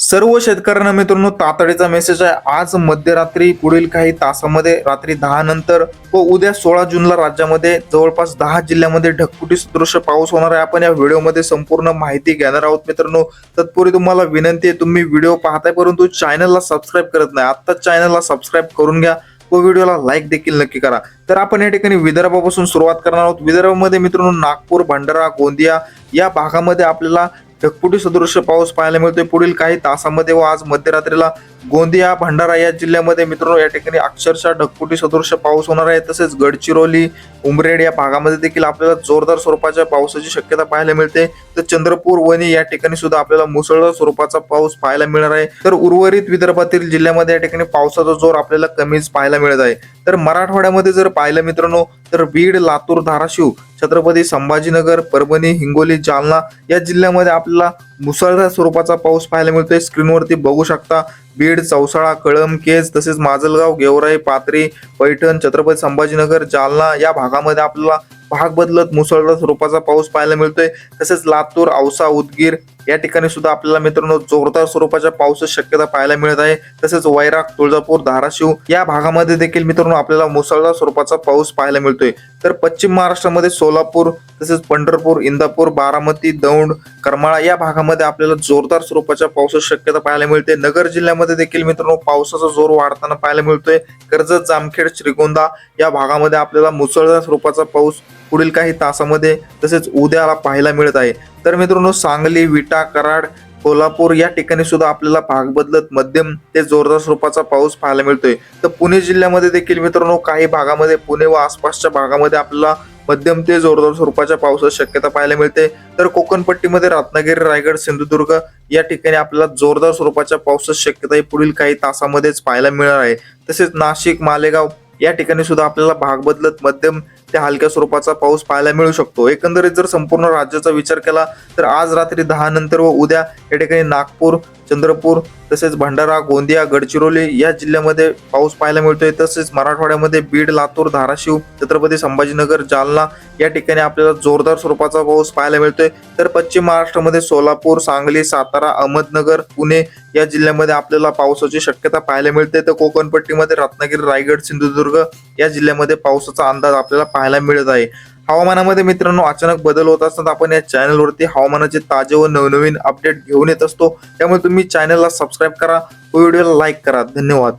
सर्व शेतकऱ्यांना मित्रांनो तातडीचा मेसेज आहे. आज मध्यरात्री पुढील काही तासामध्ये रात्री दहा नंतर व उद्या सोळा जूनला राज्यामध्ये जवळपास दहा जिल्ह्यामध्ये ढगफुटी सदृश पाऊस होणार आहे. आपण या व्हिडिओमध्ये संपूर्ण माहिती घेणार आहोत मित्रांनो. तत्पूर्वी तुम्हाला विनंती आहे तुम्ही व्हिडिओ पाहताय परंतु चॅनलला सबस्क्राईब करत नाही. आत्ताच चॅनलला सबस्क्राईब करून घ्या व व्हिडिओला लाईक देखील नक्की करा. तर आपण या ठिकाणी विदर्भापासून सुरुवात करणार आहोत. विदर्भामध्ये मित्रांनो नागपूर भंडारा गोंदिया या भागामध्ये आपल्याला ढगपुटी सदृश्य पाऊस पाहायला मिळतोय? पुढील काही तासामध्ये व आज मध्यरात्रीला गोंदिया भंडारा या जिल्ह्यामध्ये मित्रांनो या ठिकाणी अक्षरशः ढगपुटी सदृश्य पाऊस होणार आहे. तसेच गडचिरोली उमरेड या भागामध्ये देखील आपल्याला जोरदार स्वरूपाच्या पावसाची शक्यता पाहायला मिळते. तर चंद्रपूर वणी या ठिकाणी सुद्धा आपल्याला मुसळधार स्वरूपाचा पाऊस पाहायला मिळणार आहे. तर उर्वरित विदर्भातील जिल्ह्यामध्ये या ठिकाणी पावसाचा जोर आपल्याला कमीच पाहायला मिळत आहे. तर मराठवाड्यामध्ये जर पाहिलं मित्रांनो तर बीड लातूर धाराशिव छत्रपती संभाजीनगर परभणी हिंगोली जालना या जिल्ह्यामध्ये आपल्याला मुसळधार स्वरूपाचा पाऊस पाहायला मिळतोय. स्क्रीनवरती बघू शकता बीड चौसाळा कळम केज तसेच माजलगाव गेवराई पात्री पैठण छत्रपती संभाजीनगर जालना या भागामध्ये आपल्याला भाग बदलत मुसळधार स्वरूपाचा पाऊस पाहायला मिळतोय. तसेच लातूर औसा उदगीर या ठिकाणी सुद्धा आपल्याला मित्रांनो जोरदार स्वरूपाच्या पावसाची शक्यता पाहायला मिळत आहे. तसेच वैराग तुळजापूर धाराशिव या भागामध्ये देखील मित्रांनो आपल्याला मुसळधार स्वरूपाचा पाऊस पाहायला मिळतोय. तर पश्चिम महाराष्ट्रामध्ये सोलापूर तसेच पंढरपूर इंदापूर बारामती दौंड करमाळा या भागामध्ये आपल्याला जोरदार स्वरूपाच्या पावसाची शक्यता पाहायला मिळते. नगर जिल्ह्यामध्ये देखील मित्रांनो पावसाचा जोर वाढताना पाहायला मिळतोय. कर्जत जामखेड श्रीगोंदा या भागामध्ये आपल्याला मुसळधार स्वरूपाचा पाऊस पुढील काही तासामध्ये तसेच उद्याला पाहायला मिळत आहे. तर मित्रांनो सांगली विटा कराड कोल्हापूर या ठिकाणी सुद्धा आपल्याला भाग बदलत मध्यम ते जोरदार स्वरूपाचा पाऊस पाहायला मिळतोय. तर पुणे जिल्ह्यामध्ये देखील मित्रांनो काही भागामध्ये पुणे व आसपासच्या भागामध्ये आपल्याला मध्यम ते जोरदार स्वरूपाच्या पावसाची शक्यता पाहायला मिळते. तर कोकणपट्टीमध्ये रत्नागिरी रायगड सिंधुदुर्ग या ठिकाणी आपल्याला जोरदार स्वरूपाच्या पावसाची शक्यता ही पुढील काही तासामध्येच पाहायला मिळणार आहे. तसेच नाशिक मालेगाव या ठिकाणी सुद्धा आपल्याला भाग बदलत मध्यम त्या हलक्या स्वरूपाचा पाऊस पाहायला मिळू शकतो. एकंदरीत जर संपूर्ण राज्याचा विचार केला तर आज रात्री दहा नंतर व उद्या या ठिकाणी नागपूर चंद्रपूर तसेच भंडारा गोंदिया गडचिरोली या जिल्ह्यामध्ये पाऊस पाहायला मिळतोय. तसेच मराठवाड्यामध्ये बीड लातूर धाराशिव छत्रपती संभाजीनगर जालना या ठिकाणी आपल्याला जोरदार स्वरूपाचा पाऊस पाहायला मिळतोय. तर पश्चिम महाराष्ट्रामध्ये सोलापूर सांगली सातारा अहमदनगर पुणे या जिल्ह्यामध्ये आपल्याला पावसाची शक्यता पाहायला मिळते. तर कोकणपट्टीमध्ये रत्नागिरी रायगड सिंधुदुर्ग या जिल्ह्यामध्ये पावसाचा अंदाज आपल्याला पाहायला मिळत आहे. हवामानामध्ये मित्रांनो अचानक बदल होत असतात. आपण या चॅनलवरती हवामानाचे ताजे व नवनवीन अपडेट घेऊन येत असतो. त्यामुळे तुम्ही चॅनलला सबस्क्राईब करा व्हिडिओला लाईक करा. धन्यवाद.